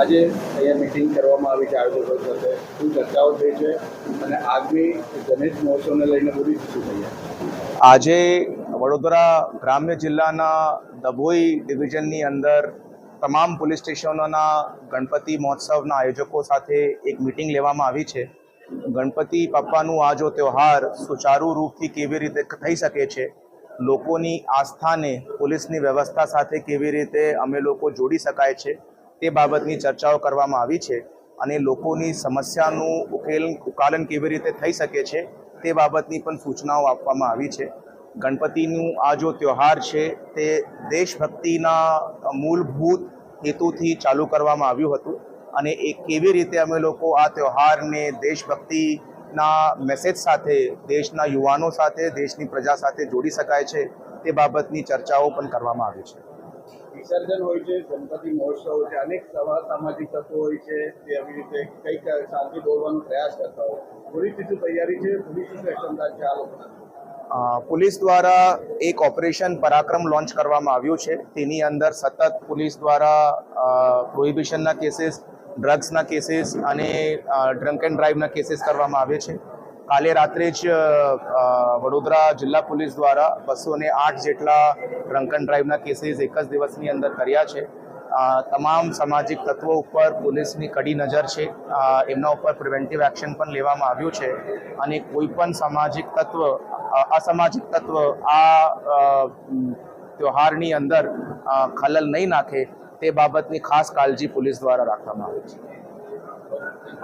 આજે અહીંયા મિટિંગ કરવામાં આવી છે, આયોજકો સાથે. શું ચર્ચાઓ થઈ છે અને આગામી ગણેશ મહોત્સવને લઈને બધી શું થઈ આજે વડોદરા ગ્રામ્ય જિલ્લાના દભોઈ ડિવિઝનની અંદર તમામ પોલીસ સ્ટેશનોના ગણપતિ મહોત્સવના આયોજકો સાથે એક મિટિંગ લેવામાં આવી છે. ગણપતિ પપ્પાનું આ જો તહેવાર સુચારુ રૂપથી કેવી રીતે થઈ શકે છે, લોકોની આસ્થાને પોલીસની વ્યવસ્થા સાથે કેવી રીતે અમે લોકો જોડી શકાય છે તે બાબતની ચર્ચાઓ કરવામાં આવી છે અને લોકોની સમસ્યાનું ઉકેલ, ઉકાલન કેવી રીતે થઈ શકે છે તે બાબતની પણ સૂચનાઓ આપવામાં આવી છે. ગણપતિનું આ જો તહેવાર છે, તે દેશભક્તિના મૂળભૂત હેતુથી ચાલુ કરવામાં આવ્યું હતું અને એ કેવી રીતે અમે લોકો આ તહેવારને દેશભક્તિના મેસેજ સાથે, દેશના યુવાનો સાથે, દેશની પ્રજા સાથે જોડી શકાય છે તે બાબતની ચર્ચાઓ પણ કરવામાં આવી છે. વિસર્જન હોય છે, ગણપતિ મહોત્સવ હોય છે, અનેક સભા સામાજિક તત્વો હોય છે તે આવી રીતે કંઈક શાંતિ દોરવાનો પ્રયાસ કરતા હોય. પોલીસની શું તૈયારી છે? પોલીસની શું એક્શન છે આ લોકોના? પોલીસ દ્વારા એક ઓપરેશન પરાક્રમ લોન્ચ કરવામાં આવ્યું છે. તેની અંદર સતત પોલીસ દ્વારા પ્રોહિબિશનના કેસીસ, ડ્રગ્સના કેસીસ અને ડ્રંક એન્ડ ડ્રાઈવના કેસીસ કરવામાં આવે છે. કાલે રાત્રે જ વડોદરા જિલ્લા પોલીસ દ્વારા બસો ને આઠ જેટલા ડ્રંકન ડ્રાઈવના કેસીસ એક જ દિવસની અંદર કર્યા છે. તમામ સામાજિક તત્વો ઉપર પોલીસની કડી નજર છે. એમના ઉપર પ્રિવેન્ટિવ એક્શન પણ લેવામાં આવ્યું છે. અને કોઈ પણ સામાજિક તત્વ અસામાજિક તત્વ આ ત્યોહારની અંદર ખલલ નહીં નાખે તે બાબતની ખાસ કાળજી પોલીસ દ્વારા રાખવામાં આવે છે.